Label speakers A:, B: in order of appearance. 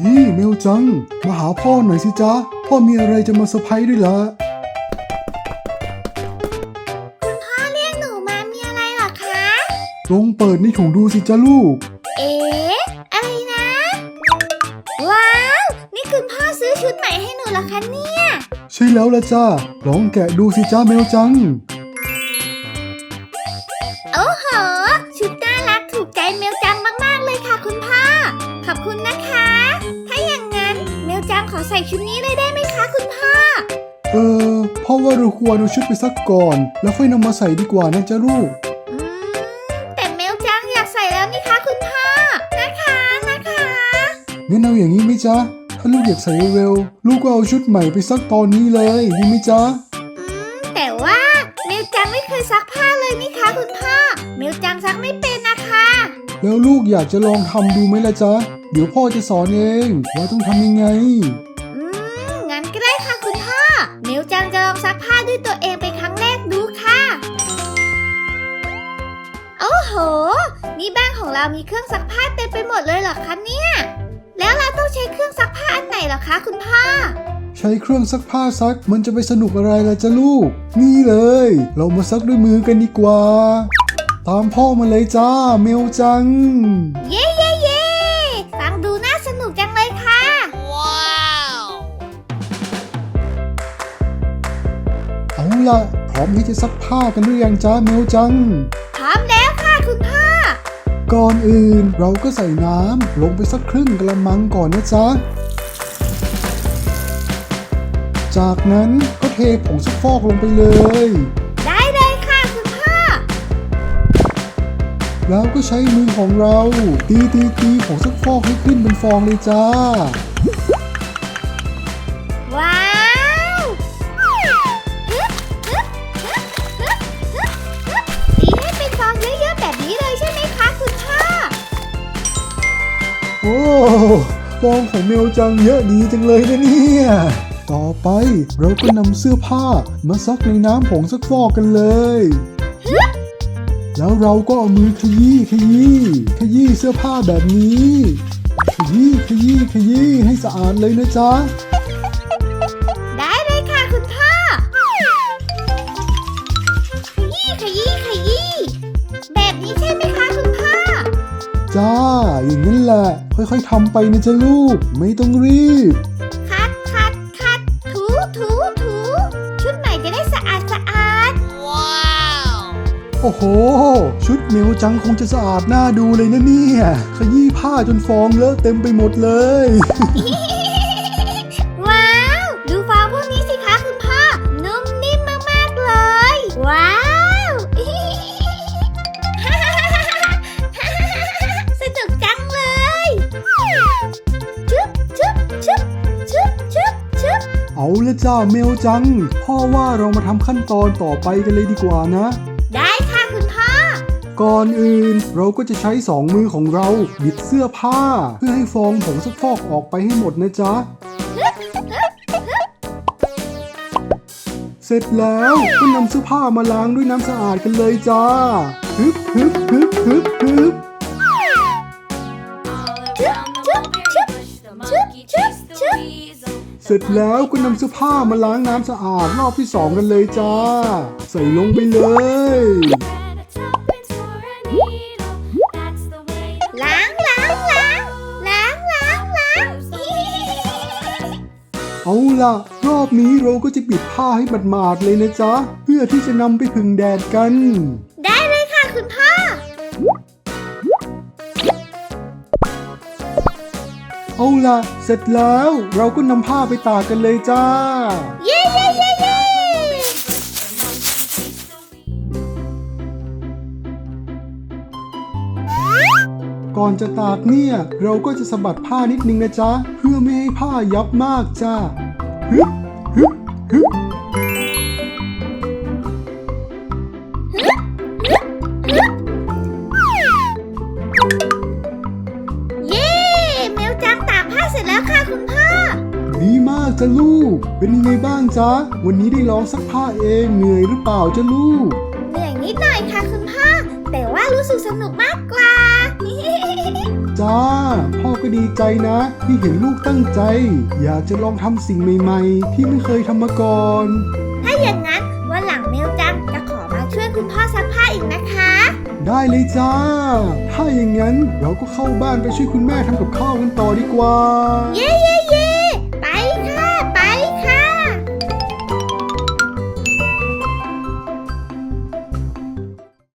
A: จัง มาหาพ่อหน่อยสิจ๊ะ พ่อมีอะไรจะมาเซอร์ไพรส์ด้วยล่ะ
B: พ่อเรียกหนูมามีอะไรเหรอคะ
A: ลองเปิดในถุงดูสิจ๊ะลูก
B: เอ๊ะ อะไรนะ ว้าว นี่คุณพ่อซื้อชุดใหม่ให้หนูเหรอคะเนี่ย
A: ใช่แล้วละจ้าลองแกะดูสิจ้าแมวจัง
B: โอ้โห ชุดน่ารักถูกใจเมลจังมากๆเลยค่ะคุณพ่อ ขอบคุณนะคะ อใส่ชุดนี้เลยได้ไหมคะคุณพ่อ
A: เออพ่อว่าเราควรเอาชุดไปซักก่อน แล้วค่อยนำมาใส่ดีกว่านะจ๊ะลูก
B: อืม แต่เมลจังอยากใส่แล้วนี่คะคุณพ่อ นะคะนะคะ
A: งั้นเอาอย่างนี้ไหมจ๊ะ ถ้าลูกอยากใส่เร็วๆลูกก็เอาชุดใหม่ไปซักตอนนี้เลยดีไหมจ๊ะ
B: อืม แต่ว่าเมลจังไม่เคยซักผ้าเลยนี่คะคุณพ่อ เมลจังซักไม่เป็นนะคะ
A: แล้วลูกอยากจะลองทำดูไหมล่ะจ๊ะ เดี๋ยวพ่อจะสอนเองว่าต้องทำยังไง
B: อืม งั้นก็ได้ค่ะคุณพ่อเมลจังจะลองซักผ้าด้วยตัวเองเป็นครั้งแรกดูค่ะ โอ้โห นี่บ้านของเรามีเครื่องซักผ้าเต็มไปหมดเลยเหรอคะเนี่ย แล้วเราต้องใช้เครื่องซักผ้าอันไหนเหรอคะคุณพ่อ
A: ใช้เครื่องซักผ้าซักมันจะไปสนุกอะไรล่ะจ๊ะลูก นี่เลย เรามาซักด้วยมือกันดีกว่า ตามพ่อมาเลยจ้าเมลจัง
B: เย้เย้เย้ ล่ะ
A: พร้อมที่จะซักผ้ากันหรือยังจ้าเมลจัง
B: พร้อมแล้วค่ะคุณพ่อ
A: ก่อนอื่นเราก็ใส่น้ำลงไปสักครึ่งกระมังก่อนนะจ๊ะ จากนั้นก็เทผงซักฟอกลงไปเลย
B: ได้เลยค่ะคุณพ่อ
A: แล้วก็ใช้มือของเราตีตีตีผงซักฟอกให้ขึ้นเป็นฟองเลยจ้า โอ้ฟองของเมลจังเยอะดีจังเลยนะเนี่ย ต่อไปเราก็นำเสื้อผ้ามาซักในน้ำผงซักฟอกกันเลย แล้วเราก็เอามือขยี้ขยี้ขยี้เสื้อผ้าแบบนี้ ขยี้ขยี้ขยี้ให้สะอาดเลยนะจ๊ะ
B: ได้เลยค่ะคุณพ่อ ขยี้ขยี้ขยี้แบบนี้ใช่ไหมคะคุณพ่อ
A: จ้า อย่างนั้นแหละ ค่อยๆทำไปนะจ๊ะลูก ไม่ต้องรีบ
B: คัดคัดคัดถูถูถูชุดใหม่จะได้สะอาดสะอาด
A: โอ้โห ชุดเมลจังคงจะสะอาดน่าดูเลยนะเนี่ย ขยี้ผ้าจนฟองเลอะเต็มไปหมดเลย
B: เอา
A: ละจ้าเมลจัง พ่อว่าเรามาทำขั้นตอนต่อไปกันเลยดีกว่านะ
B: ได้ค่ะคุณพ่อ
A: ก่อนอื่นเราก็จะใช้สองมือของเราบิดเสื้อผ้า เพื่อให้ฟองผงซักฟอกออกไปให้หมดนะจ๊ะ เสร็จแล้วก็นำเสื้อผ้ามาล้างด้วยน้ำสะอาดกันเลยจ้าฮึบฮึบฮึบฮึบฮึบ เสร็จแล้วก็นำเสื้อผ้ามาล้างน้ำสะอาดรอบที่สองกันเลยจ้า ใส่ลงไปเลย
B: ล้างล้างล้างล้างล้างล้าง
A: เอาล่ะ รอบนี้เราก็จะปิดผ้าให้หมาดๆเลยนะจ๊ะ เพื่อที่จะนำไปผึ่งแดดกัน
B: เอา
A: ล่ะ เสร็จแล้วเราก็นำผ้าไปตากกันเลยจ้า
B: เย้เย้เย้เย้
A: ก่อนจะตากเนี่ย เราก็จะสะบัดผ้านิดนึงนะจ๊ะ เพื่อไม่ให้ผ้ายับมากจ้าฮึบฮึบฮึบ
B: ค่ะคุณพ่อ
A: ดีมากจ้ะลูก เป็นยังไงบ้างจ๊ะ วันนี้ได้ลองซักผ้าเองเหนื่อยหรือเปล่าจ้ะลูก
B: เหนื่อยนิดหน่อยค่ะคุณพ่อ แต่ว่ารู้สึกสนุกมากกว่า
A: จ้า พ่อก็ดีใจนะ ที่เห็นลูกตั้งใจ อยากจะลองทำสิ่งใหม่ๆ ที่ไม่เคยทำมาก่อน
B: ถ้าอย่างนั้นวันหลังเมลจังจะขอมาช่วยคุณพ่อซักผ้าอีกนะคะ
A: ได้เลยจ้า ถ้าอย่างนั้นเราก็เข้าบ้านไปช่วยคุณแม่ทำกับข้าวกันต่อดีกว่า
B: เย้